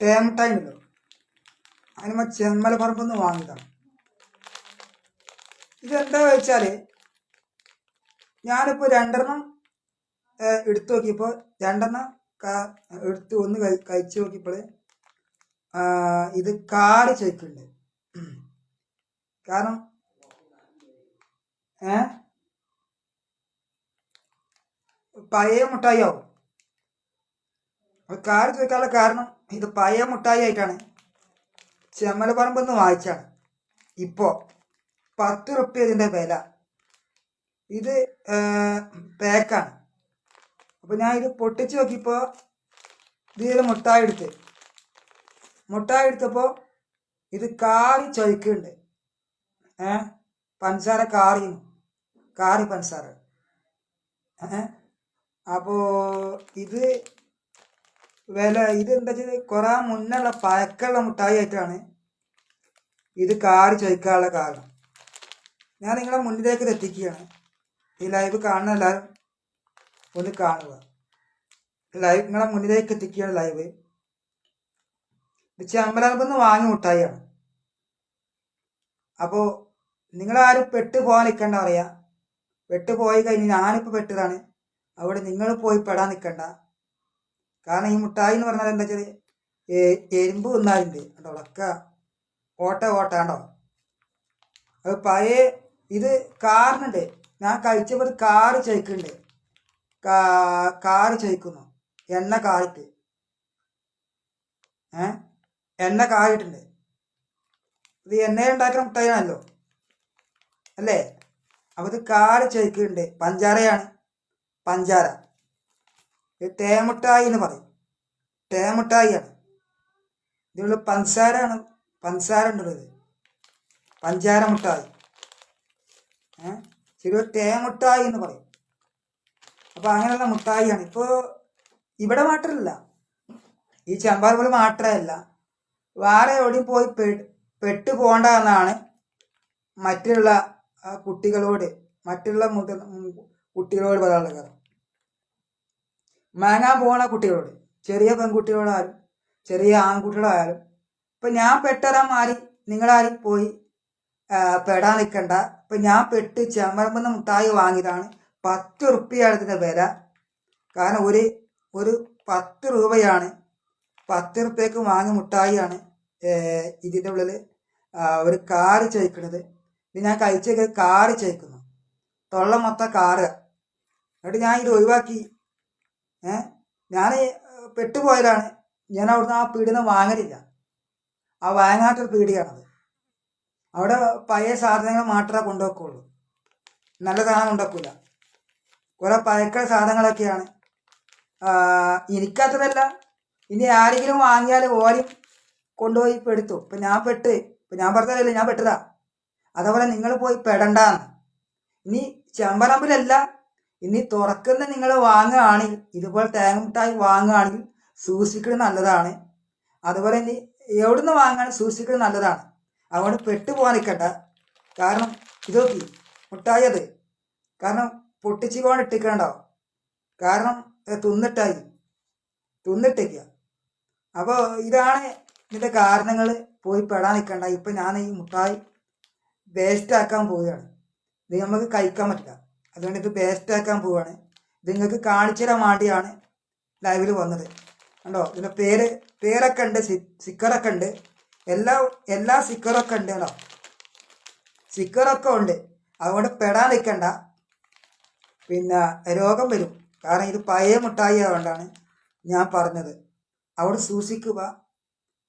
തേമുട്ടായി ഉണ്ടല്ലോ അതിന് ചെമ്മല പറമ്പെന്ന് വാങ്ങിയതാണ് ഇതെന്താ വെച്ചാൽ ഞാനിപ്പോൾ രണ്ടെണ്ണം എടുത്തു നോക്കിയപ്പോൾ രണ്ടെണ്ണം എടുത്ത് ഒന്ന് കഴിച്ചു നോക്കിയപ്പോൾ ഇത് കാറി ചോദിക്കുന്നുണ്ട് കാരണം ഏ പഴയ മുട്ടായി ആവും. കാറി ചോദിക്കാനുള്ള കാരണം ഇത് പഴയ മുട്ടായി ആയിട്ടാണ്. ചെമ്മലപ്പറമ്പിൽ നിന്ന് വാങ്ങിച്ചാണ്. ഇപ്പോൾ പത്ത് റുപ്യ ഇതിന്റെ വില. ഇത് പാക്കാണ്. അപ്പോൾ ഞാൻ ഇത് പൊട്ടിച്ച് നോക്കിയപ്പോൾ ഇതിൽ മുട്ടായി എടുത്ത്. മുട്ടായി എടുത്തപ്പോൾ ഇത് കാറി ചൊയ്ക്കുന്നുണ്ട് ഏ പഞ്ചസാര കാറിയും. കാറി പഞ്ചസാര അപ്പോൾ ഇത് വില ഇത് എന്താ വെച്ചാൽ കുറേ മുന്നുള്ള പഴക്കമുള്ള മുട്ടായി ആയിട്ടാണ് ഇത് കാറി ചോദിക്കാനുള്ള കാരണം. ഞാൻ നിങ്ങളെ മുന്നിലേക്ക് എത്തിക്കുകയാണ്. ഈ ലൈവ് കാണുന്ന എല്ലാവരും ഒന്ന് കാണുക. ലൈവ് നിങ്ങളെ മുന്നിലേക്ക് എത്തിക്കുകയാണ് ലൈവ് ചെമ്പലമ്പ് നിന്ന് വാങ്ങി മുട്ടായിയാണ്. അപ്പോൾ നിങ്ങളാരും പെട്ട് പോകാൻ നിൽക്കണ്ട അറിയാം പെട്ട് പോയി കഴിഞ്ഞ് ഞാനിപ്പോൾ പെട്ടതാണ്. അവിടെ നിങ്ങൾ പോയി പെടാൻ നിൽക്കണ്ട. കാരണം ഈ മുട്ടായി എന്ന് പറഞ്ഞാൽ എന്താ വെച്ചാൽ എരുമ്പ് തിന്നാലുണ്ട് കേട്ടോ ഉളക്ക. ഓട്ട ഓട്ട കണ്ടോ? അത് പഴയ ഇത് കാറിനുണ്ട്. ഞാൻ കഴിച്ചപ്പോൾ ഇത് കാറ് ചയിക്കുന്നുണ്ട് കാ- കാറ് ചയിക്കുന്നു എണ്ണ കാറിട്ട്. ഏ? എണ്ണ കാറിട്ടുണ്ട് ഇത് എണ്ണ ഉണ്ടാക്കുന്ന മുട്ടായിയാണല്ലോ. അല്ലേ? അപ്പോൾ ഇത് കാറ് ചയിക്കുന്നുണ്ട് പഞ്ചാരയാണ്. പഞ്ചാര. ഇത് തേമുട്ടായി എന്ന് പറയും. തേമുട്ടായിയാണ് ഇതിലുള്ള പഞ്ചസാരയാണ് പഞ്ചസാര ഉണ്ടുള്ളത് പഞ്ചാര മുട്ടായി ഏ? തേമിട്ടായി തേമുട്ടായി എന്ന് പറയും. അപ്പോൾ അങ്ങനെയുള്ള മുട്ടായിയാണ്. ഇപ്പോൾ ഇവിടെ മാത്രമല്ല ഈ ചമ്പാർപുഴ മാത്രമല്ല വേറെ എവിടെയും പോയി പെട്ടു പോകണ്ട എന്നാണ് മറ്റുള്ള കുട്ടികളോട് മറ്റുള്ള മുതിർ കുട്ടികളോട് പറയാനുള്ള കാര്യം മാങ്ങാൻ പോണ കുട്ടികളോട് ചെറിയ പെൺകുട്ടികളായാലും ചെറിയ ആൺകുട്ടികളായാലും. ഇപ്പം ഞാൻ പെട്ടറാൻ മാറി നിങ്ങളാരും പോയി പെടാൻ നിൽക്കണ്ട ഇപ്പം ഞാൻ പെട്ട് ചെമ്പറമ്പുന്ന മുട്ടായി വാങ്ങിയതാണ്. പത്ത് റുപ്യയാണ് വില. കാരണം ഒരു ഒരു പത്ത് രൂപയാണ് പത്ത് റുപ്യക്ക് വാങ്ങിയ മുട്ടായിയാണ് ഇതിന്റെ ഉള്ളിൽ ഒരു കാറ് ചേക്കണത് ഞാൻ കഴിച്ചൊക്കെ കാറ് ചേക്കുന്നു തൊള്ള മൊത്തം കാറ്. എന്നിട്ട് ഞാൻ ഇത് ഒഴിവാക്കി. ഞാൻ പെട്ടുപോയതാണ്. ഞാൻ അവിടുന്ന് ആ പീടിന്ന് വാങ്ങലില്ല. ആ വാങ്ങാത്തൊരു പീടിയാണത് അവിടെ പഴയ സാധനങ്ങൾ മാത്രമേ കൊണ്ടുവെക്കുള്ളൂ. നല്ല സാധനം കൊണ്ടുവെക്കൂല. കുറെ പഴക്ക സാധനങ്ങളൊക്കെയാണ്. എനിക്കത്രല്ല ഇനി ആരെങ്കിലും വാങ്ങിയാൽ ഓരും കൊണ്ടുപോയി പെടുത്തു. ഇപ്പം ഞാൻ പെട്ട്. ഇപ്പം ഞാൻ പറഞ്ഞതല്ലേ ഞാൻ പെട്ടതാ. അതേപോലെ നിങ്ങൾ പോയി പെടണ്ടാന്ന്. ഇനി ചെമ്പറമ്പിലല്ല ഇനി തുറക്കുന്ന നിങ്ങൾ വാങ്ങുകയാണെങ്കിൽ ഇതുപോലെ തേങ്ങ മിഠായി വാങ്ങുകയാണെങ്കിൽ സൂക്ഷിക്കുന്നത് നല്ലതാണ്. അതുപോലെ ഇനി എവിടുന്ന് വാങ്ങാൻ സൂക്ഷിക്കുന്നത് നല്ലതാണ്. അതുകൊണ്ട് പെട്ടു പോകാൻ നിൽക്കണ്ട. കാരണം ഇതൊക്കെ മുട്ടായി അത്. കാരണം പൊട്ടിച്ച് കൊണ്ട് ഇട്ടിക്കണ്ടാവും കാരണം തിന്നിട്ടായി. തിന്നിട്ടേക്കുക അപ്പോൾ ഇതാണ് ഇതിന്റെ കാരണങ്ങൾ. പോയി പെടാൻ നിൽക്കണ്ട. ഇപ്പം ഞാൻ ഈ മുട്ടായി വേസ്റ്റ് ആക്കാൻ പോവുകയാണ്. ഇത് നമുക്ക് കഴിക്കാൻ പറ്റില്ല. അതുകൊണ്ട് ഇത് വേസ്റ്റ് ആക്കാൻ പോവുകയാണ് ഇത് നിങ്ങൾക്ക് കാണിച്ചു തരാൻ വേണ്ടിയാണ് ലൈവിൽ വന്നത്. കണ്ടോ? ഇതിന്റെ പേര് പേരൊക്കെ ഉണ്ട് സി സ്റ്റിക്കറൊക്കെ ഉണ്ട്. എല്ലാ എല്ലാ സിക്കറൊക്കെ ഉണ്ട് കേട്ടോ സിക്കറൊക്കെ ഉണ്ട്. അതുകൊണ്ട് പെടാൻ നിൽക്കണ്ട പിന്നെ രോഗം വരും. കാരണം ഇത് പഴയ മുട്ടായി ആയതുകൊണ്ടാണ് ഞാൻ പറഞ്ഞത്. അവിടെ സൂക്ഷിക്കുക.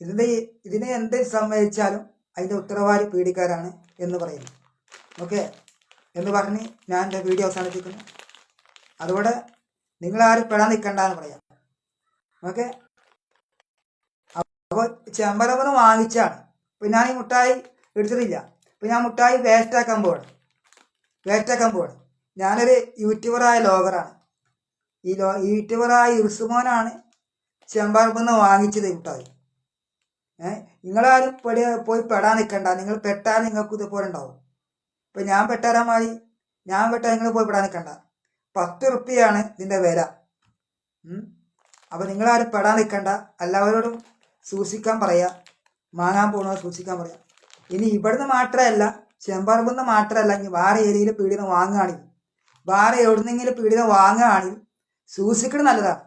ഇതിന്റെ ഇതിനെ എന്ത് സംബന്ധിച്ചാലും അതിന്റെ ഉത്തരവാദി പീഡിക്കാരാണ് എന്ന് പറയുന്നു. ഓക്കെ എന്ന് പറഞ്ഞ് ഞാൻ എന്റെ വീഡിയോ അവസാനിപ്പിക്കുന്നു. അതുകൊണ്ട് നിങ്ങളാരും പെടാൻ നിൽക്കണ്ട എന്ന് പറയാം. ഓക്കെ? അപ്പോൾ ചെമ്പരമൊന്ന് വാങ്ങിച്ചാണ്. ഇപ്പം ഞാൻ ഈ മുട്ടായി എടുത്തിട്ടില്ല. ഇപ്പം ഞാൻ മുട്ടായി വേസ്റ്റാക്കാൻ പോവാണ്. വേസ്റ്റാക്കാൻ പോവാണ്. ഞാനൊരു യൂട്യൂബറായ ലോകറാണ്. ഈ ലോ യൂട്യൂബറായ ഇർസുമോനാണ് ചെമ്പാർപ്പെന്ന് വാങ്ങിച്ചത് മുട്ടായി. ഏഹ് നിങ്ങളാരും പോയി പെടാൻ നിൽക്കണ്ട. നിങ്ങൾ പെട്ടാൽ നിങ്ങൾക്ക് ഇതുപോലെ ഉണ്ടാവും. ഇപ്പം ഞാൻ പെട്ടാരാൻ മാറി? ഞാൻ പെട്ടാൽ നിങ്ങൾ പോയി പെടാൻ നിൽക്കണ്ട പത്ത് റുപ്യയാണ് ഇതിന്റെ വില. അപ്പം നിങ്ങളാരും പെടാൻ നിൽക്കണ്ട എല്ലാവരോടും സൂക്ഷിക്കാൻ പറയാ. വാങ്ങാൻ പോണവർ സൂക്ഷിക്കാൻ പറയാം. ഇനി ഇവിടുന്ന് മാത്രമല്ല ചെമ്പറമ്പുന്ന് മാത്രമല്ല ഇനി വേറെ ഏരിയയിൽ പീഡിന വാങ്ങുകയാണെങ്കിൽ വേറെ എവിടുന്നെങ്കിലും പീഡിന വാങ്ങുകയാണെങ്കിൽ സൂക്ഷിക്കണം നല്ലതാണ്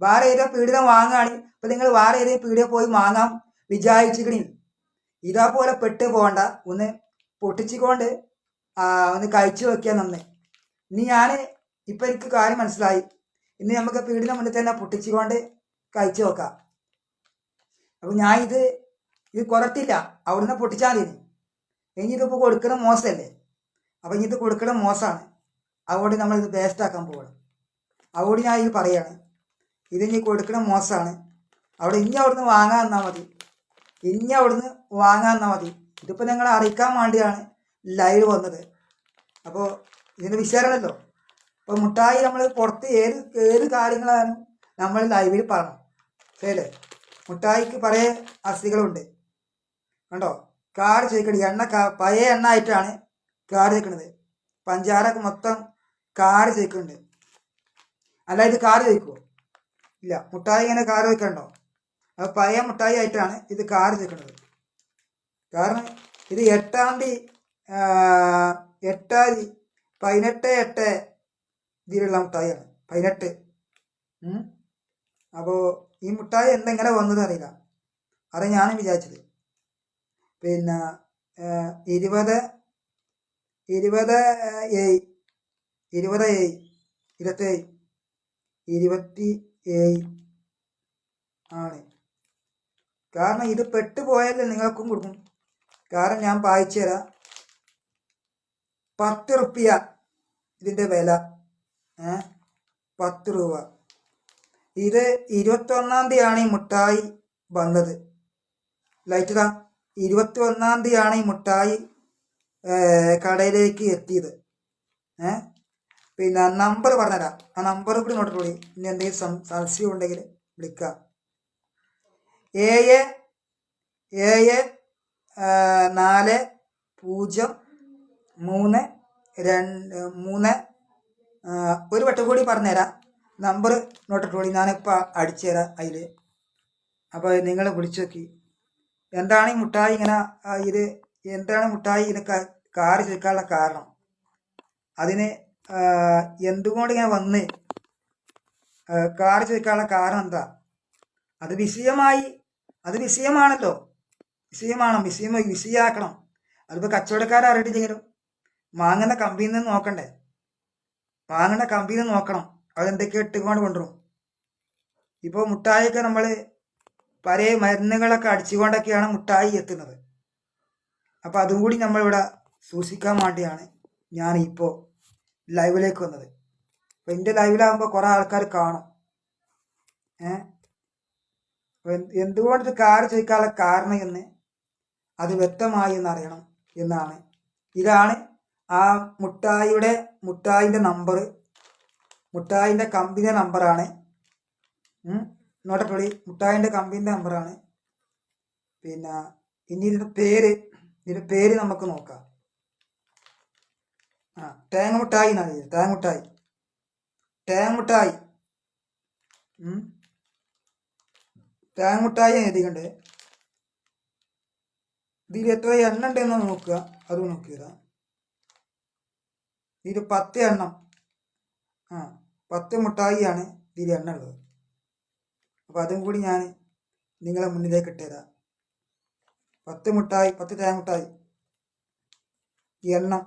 വേറെ ഏരിയ പീഡിന വാങ്ങുകയാണെങ്കിൽ ഇപ്പം നിങ്ങൾ വേറെ ഏരിയ പീഡിയ പോയി വാങ്ങാൻ വിചാരിച്ചിക്കണി ഇതേപോലെ പെട്ട് പോകണ്ട ഒന്ന് പൊട്ടിച്ചുകൊണ്ട് ഒന്ന് കഴിച്ചു നോക്കിയാൽ നന്ന്. ഇനി ഞാൻ ഇപ്പം എനിക്ക് കാര്യം മനസ്സിലായി. ഇനി നമുക്ക് പീഡിനം മുന്നിൽ തന്നെ പൊട്ടിച്ചുകൊണ്ട് കഴിച്ചു വെക്കാം അപ്പം ഞാൻ ഇത് ഇത് കുറത്തില്ല അവിടുന്ന് പൊട്ടിച്ചാൽ മതി ഇനി. ഇതിപ്പോൾ കൊടുക്കണം മോശമല്ലേ അപ്പം ഇനി ഇത് കൊടുക്കണം മോശമാണ് അതുകൊണ്ട് നമ്മൾ ഇത് വേസ്റ്റാക്കാൻ പോകണം അതുകൊണ്ട് ഞാൻ ഇത് പറയാണ്. ഇത് ഇനി കൊടുക്കണം മോശമാണ് അവിടെ ഇനി അവിടുന്ന് വാങ്ങാൻ എന്നാൽ മതി. ഇനി അവിടുന്ന് വാങ്ങാൻ എന്നാൽ മതി. ഇതിപ്പോൾ നിങ്ങളെ അറിയിക്കാൻ വേണ്ടിയാണ് ലൈവ് വന്നത്. അപ്പോൾ ഇതിന്റെ വിശേഷമല്ലോ അപ്പോൾ മുട്ടായി നമ്മൾ പുറത്ത് ഏത് ഏത് കാര്യങ്ങളാണ് നമ്മൾ ലൈവിൽ പറയണം. ശരിയല്ലേ? മുട്ടായിക്ക് പല അസ്ഥികളുണ്ട്. കണ്ടോ? കാട് ചേക്കണി എണ്ണ പഴയ എണ്ണ ആയിട്ടാണ് കാട് ചേക്കണത് പഞ്ചാരക്ക് മൊത്തം കാട് ചേക്കുന്നുണ്ട് അല്ല ഇത് കാട് ചേക്കുമോ ഇല്ല മുട്ടായി ഇങ്ങനെ കാട് ചേക്കണ്ടോ അപ്പോൾ പഴയ മുട്ടായി ആയിട്ടാണ് ഇത് കാട് ചോദിക്കുന്നത് കാരണം ഇത് എട്ടാം തീയതി എട്ടാം തീയതി പതിനെട്ട് എട്ട് ഇതിലുള്ള മുട്ടായിയാണ്. പതിനെട്ട്. അപ്പോൾ ഈ മുട്ടായി എന്തെങ്ങനെ വന്നത് അറിയില്ല. അത് ഞാനും വിചാരിച്ചത്. പിന്നെ ഇരുപത് ഇരുപത് ഏഴ് ഇരുപത് ഏഴ് ഇരുപത്തേഴ് ഇരുപത്തി ഏഴ് ആണ്. കാരണം ഇത് പെട്ടുപോയാലേ നിങ്ങൾക്കും കൊടുക്കും. കാരണം ഞാൻ വായിച്ചു തരാം. പത്ത് റുപ്യ ഇതിന്റെ വില. പത്ത് രൂപ. ഇത് ഇരുപത്തൊന്നാം തീയതിയാണ് ഈ മുട്ടായി വന്നത്. ലൈറ്റ് താ ഇരുപത്തി ഒന്നാം തീയതിയാണ് ഈ മുട്ടായി കടയിലേക്ക് എത്തിയത്. ഏ? പിന്നെ നമ്പർ പറഞ്ഞുതരാം. ആ നമ്പർ കൂടി നോട്ടിട്ടുള്ളി ഇനി എന്തെങ്കിലും സംശയം ഉണ്ടെങ്കിൽ വിളിക്കാം. ഏഴ് ഏഴ് നാല് പൂജ്യം മൂന്ന് രണ്ട് മൂന്ന്. ഒരു വട്ടം കൂടി പറഞ്ഞുതരാം. നമ്പർ നോട്ടിട്ടുള്ളി ഞാനിപ്പോൾ അടിച്ചു തരാം അതിൽ അപ്പോൾ നിങ്ങൾ വിളിച്ചു നോക്കി. എന്താണ് ഈ മുട്ടായി ഇങ്ങനെ ഇത് എന്താണ് മുട്ടായി ഇത് കാറ് ചോദിക്കാനുള്ള കാരണം? അതിന് എന്തുകൊണ്ട് ഇങ്ങനെ വന്ന് കാറ് ചോദിക്കാനുള്ള കാരണം എന്താ? അത് വിഷയമായി അത് വിഷയമാണല്ലോ. വിഷയമാണ് വിഷയം വിഷയമാക്കണം അതിപ്പോൾ കച്ചവടക്കാരെ അറിയിട്ടില്ലെങ്കിലും വാങ്ങുന്ന കമ്പിയിൽ നിന്ന് നോക്കണ്ടേ? വാങ്ങുന്ന കമ്പിയിൽ നിന്ന് നോക്കണം. അതെന്തൊക്കെ ഇട്ടുകൊണ്ട് കൊണ്ടുവരും. ഇപ്പോൾ മുട്ടായിയൊക്കെ നമ്മൾ പല മരുന്നുകളൊക്കെ അടിച്ചുകൊണ്ടൊക്കെയാണ് മുട്ടായി എത്തുന്നത്. അപ്പോൾ അതും കൂടി നമ്മളിവിടെ സൂക്ഷിക്കാൻ വേണ്ടിയാണ് ഞാൻ ഇപ്പോൾ ലൈവിലേക്ക് വന്നത്. അപ്പോൾ എന്റെ ലൈവിലാകുമ്പോൾ കുറേ ആൾക്കാർ കാണും. ഏഹ് എന്തുകൊണ്ട് കാർ ചോദിക്കാനുള്ള കാരണം എന്ന് അത് വ്യക്തമായി എന്ന് അറിയണം എന്നാണ്. ഇതാണ് ആ മുട്ടായിയുടെ മുട്ടായിന്റെ നമ്പർ മുട്ടായിന്റെ കമ്പിന്റെ നമ്പറാണ് നോട്ടപ്പള്ളി മുട്ടായിന്റെ കമ്പിന്റെ നമ്പറാണ് പിന്നെ ഇനി ഇതിന്റെ പേര് ഇതിന്റെ പേര് നമുക്ക് നോക്കാം. ആ തേങ്ങ മുട്ടായി എന്നാണ് തേങ്ങ മുട്ടായി തേങ്ങ മുട്ടായി. തേങ്ങ മുട്ടായി എഴുതിക്കണ്ട് ഇതിൽ എത്ര എണ്ണ ഉണ്ടെന്ന് നോക്കുക. അത് നോക്കിയതാ ഇതിൽ പത്ത് എണ്ണം. ആ പത്ത് മുട്ടായിയാണ് ഇതിൽ എണ്ണ ഉള്ളത് അപ്പോൾ അതും കൂടി ഞാൻ നിങ്ങളെ മുന്നിലേക്ക് ഇട്ടുതരാം പത്ത് മുട്ടായി പത്ത് തേങ്ങ മുട്ടായി. എണ്ണം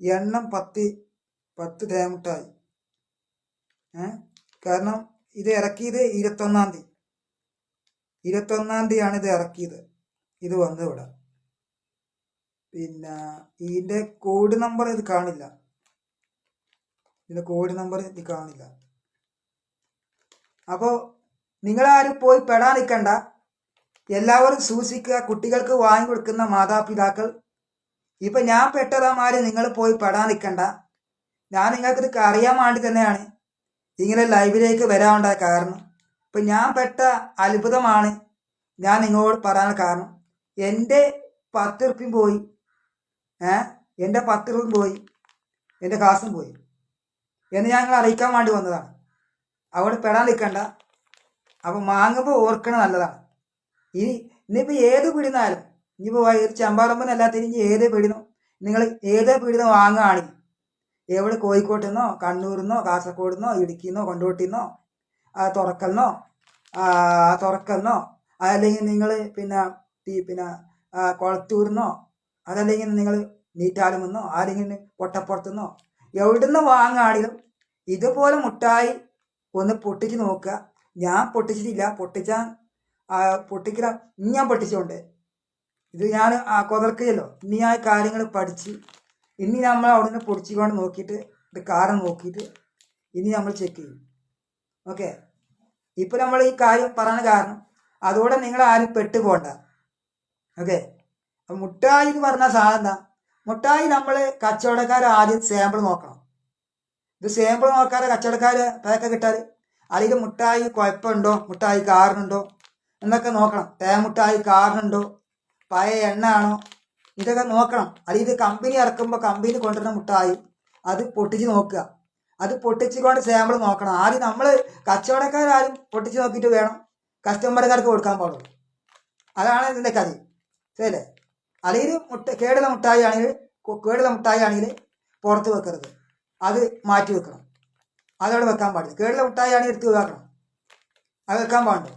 എണ്ണം പത്ത് പത്ത് തേങ്ങ മുട്ടായി. ഏ കാരണം ഇത് ഇറക്കിയത് ഇരുപത്തൊന്നാം തീയതി. ഇരുപത്തൊന്നാം തീയതിയാണ് ഇത് ഇറക്കിയത്. ഇത് വന്നത് ഇവിടെ. പിന്നെ ഇതിന്റെ കോഡ് നമ്പർ ഇത് കാണില്ല. ഇതിന്റെ കോഡ് നമ്പർ ഇത് കാണില്ല. അപ്പോൾ നിങ്ങളാരും പോയി പെടാൻ നിൽക്കണ്ട. എല്ലാവരും സൂക്ഷിക്കുക. കുട്ടികൾക്ക് വാങ്ങി കൊടുക്കുന്ന മാതാപിതാക്കൾ. ഇപ്പൊ ഞാൻ പെട്ടതാമാര് നിങ്ങൾ പോയി പെടാൻ നിൽക്കണ്ട. ഞാൻ നിങ്ങൾക്ക് ഇത് അറിയാൻ വേണ്ടി തന്നെയാണ് ഇങ്ങനെ ലൈവിലേക്ക് വരാനുണ്ടായ കാരണം. ഇപ്പൊ ഞാൻ പെട്ട അത്ഭുതമാണ് ഞാൻ നിങ്ങളോട് പറയാൻ കാരണം. എന്റെ പത്ത് ഉറുപ്പ്യം പോയി. ഏ? എന്റെ പത്ത് പോയി. എന്റെ കാസും പോയി. എന്ന് ഞങ്ങൾ അറിയിക്കാൻ വേണ്ടി വന്നതാണ്. അവിടെ പെടാൻ നിൽക്കണ്ട. അപ്പം വാങ്ങുമ്പോൾ ഓർക്കണ നല്ലതാണ്. ഇനി ഇനിയിപ്പോൾ ഏത് പീടിനാലും ഇനിയിപ്പോൾ ഒരു ചെമ്പാറമ്പനല്ലാത്ത ഇനി ഏത് പീടിനോ നിങ്ങൾ ഏത് പീടിനോ വാങ്ങുകയാണെങ്കിൽ എവിടെ കോഴിക്കോട്ട് നിന്നോ കണ്ണൂരിൽ നിന്നോ കാസർഗോഡ് നിന്നോ ഇടുക്കിയിൽ നിന്നോ കൊണ്ടോട്ടിൽ നിന്നോ അല്ലെങ്കിൽ നിങ്ങൾ പിന്നെ പിന്നെ കുളത്തൂരിൽ നിന്നോ അതല്ലെങ്കിൽ നിങ്ങൾ നീറ്റാലുമെന്നോ ആരെങ്കിലും പൊട്ടപ്പുറത്തുനിന്നോ എവിടുന്ന് വാങ്ങാണെങ്കിലും ഇതുപോലെ മുട്ടായി ഒന്ന് പൊട്ടിച്ച് നോക്കുക. ഞാൻ പൊട്ടിച്ചിട്ടില്ല പൊട്ടിച്ചാൽ പൊട്ടിക്കില്ല ഇനി ഞാൻ പൊട്ടിച്ചോണ്ട്. ഇത് ഞാൻ കൊതർക്കില്ലല്ലോ ഇനി ആ കാര്യങ്ങൾ പഠിച്ച് ഇനി നമ്മൾ അവിടെ നിന്ന് പൊടിച്ചുകൊണ്ട് നോക്കിയിട്ട് ഇത് കാരണം നോക്കിയിട്ട് ഇനി നമ്മൾ ചെക്ക് ചെയ്യും. ഓക്കെ ഇപ്പം നമ്മൾ ഈ കാര്യം പറയുന്ന കാരണം അതോടെ നിങ്ങൾ ആരും പെട്ടുപോണ്ട. ഓക്കെ മുട്ടായി എന്ന് പറഞ്ഞ സാധനം എന്താ? മുട്ടായി നമ്മൾ കച്ചവടക്കാർ ആദ്യം സാമ്പിൾ നോക്കണം. ഇത് സാമ്പിൾ നോക്കാതെ കച്ചവടക്കാർ പേക്ക കിട്ടാറ് അതിൽ മുട്ടായി കുഴപ്പമുണ്ടോ? മുട്ടായി കാറിനുണ്ടോ? എന്നൊക്കെ നോക്കണം. തേമുട്ടായി കാറിനുണ്ടോ? പഴയ എണ്ണ ആണോ ഇതൊക്കെ നോക്കണം. അല്ലെങ്കിൽ ഇത് കമ്പനി ഇറക്കുമ്പോൾ കമ്പനി കൊണ്ടുവരുന്ന മുട്ടായി അത് പൊട്ടിച്ച് നോക്കുക. അത് പൊട്ടിച്ചുകൊണ്ട് സാമ്പിൾ നോക്കണം. ആദ്യം നമ്മൾ കച്ചവടക്കാരും പൊട്ടിച്ച് നോക്കിയിട്ട് വേണം. കസ്റ്റമർക്കാർക്ക് കൊടുക്കാൻ പാടുള്ളൂ അതാണ് ഇതിന്റെ കഥ. ശരിയല്ലേ? അല്ലെങ്കിൽ മുട്ട കേടുള്ള മുട്ടായി ആണെങ്കിൽ കേടുള്ള മുട്ടായി ആണെങ്കിൽ പുറത്ത് വെക്കരുത്. അത് മാറ്റി വെക്കണം. അതവിടെ വെക്കാൻ പാടില്ല. കേടുള്ള മുട്ടായി ആണെങ്കിൽ എടുത്ത് ഒഴിവാക്കണം അത് വെക്കാൻ പാടുണ്ടോ?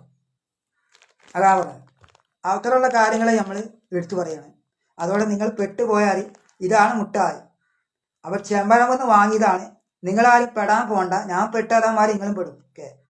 അതാ പറയുന്നത് അത്തരമുള്ള കാര്യങ്ങളെ നമ്മൾ എടുത്തു പറയണം. അതോടെ നിങ്ങൾ പെട്ടുപോയാൽ ഇതാണ് മുട്ടായി. അവർ ചെമ്പഴമെന്ന് വാങ്ങിയതാണ്. നിങ്ങളാരും പെടാൻ പോണ്ട. ഞാൻ പെട്ടാതാന്മാർ നിങ്ങളും പെടും. ഓക്കെ?